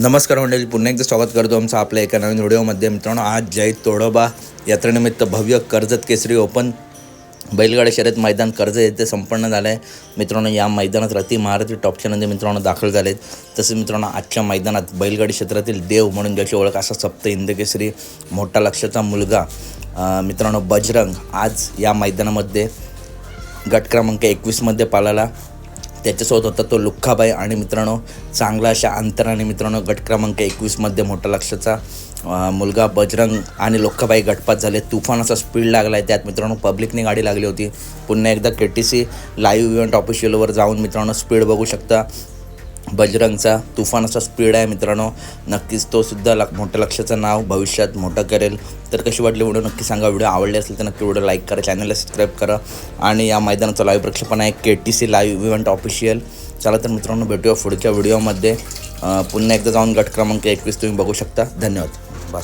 नमस्कार मंडळी पुन्हा एकदा स्वागत करतो आमचं आपल्या एका नवीन व्हिडिओमध्ये. मित्रांनो आज जय तोडोबा यात्रेनिमित्त भव्य कर्जत केसरी ओपन. बैलगाडी शर्यत मैदान कर्ज येथे संपन्न झालं आहे मित्रांनो या मैदानात रती महारथी टॉपच्या नंदी मित्रांनो दाखल झालेत. तसेच मित्रांनो आजच्या मैदानात बैलगाडी क्षेत्रातील देव म्हणून ज्याची ओळख असा सप्त इंदकेसरी मोठा लक्षाचा मुलगा मित्रांनो बजरंग आज या मैदानामध्ये गट क्रमांक एकवीसमध्ये पालाला त्याच्यासोबत होता तो लुख्खाबाई आणि मित्रांनो चांगला अशा अंतराने मित्रांनो गट क्रमांक एकवीसमध्ये मोठा लक्षाचा मुलगा बजरंग आणि लुख्खाबाई गटपात झाले. तुफान असा स्पीड लागला आहे त्यात मित्रांनो पब्लिकने गाडी लागली होती. पुन्हा एकदा K T C live event ऑफिशियलवर जाऊन मित्रांनो स्पीड बघू शकता. बजरंगचा तुफानाचा स्पीड आहे मित्रांनो. नक्कीच तो सुद्धा लक मोठ्या लक्षाचं नाव भविष्यात मोठं करेल. तर कशी वाटली व्हिडिओ? नक्की सांगा. व्हिडिओ आवडले असेल तर नक्की व्हिडिओ लाईक करा चॅनलला सबस्क्राईब करा. आणि या मैदानाचं लाईव्ह प्रक्षेपण आहे K T C live event official चला तर मित्रांनो भेटूया पुढच्या व्हिडिओमध्ये पुन्हा एकदा जाऊन गट क्रमांक एकवीस तुम्ही बघू शकता. धन्यवाद. बस.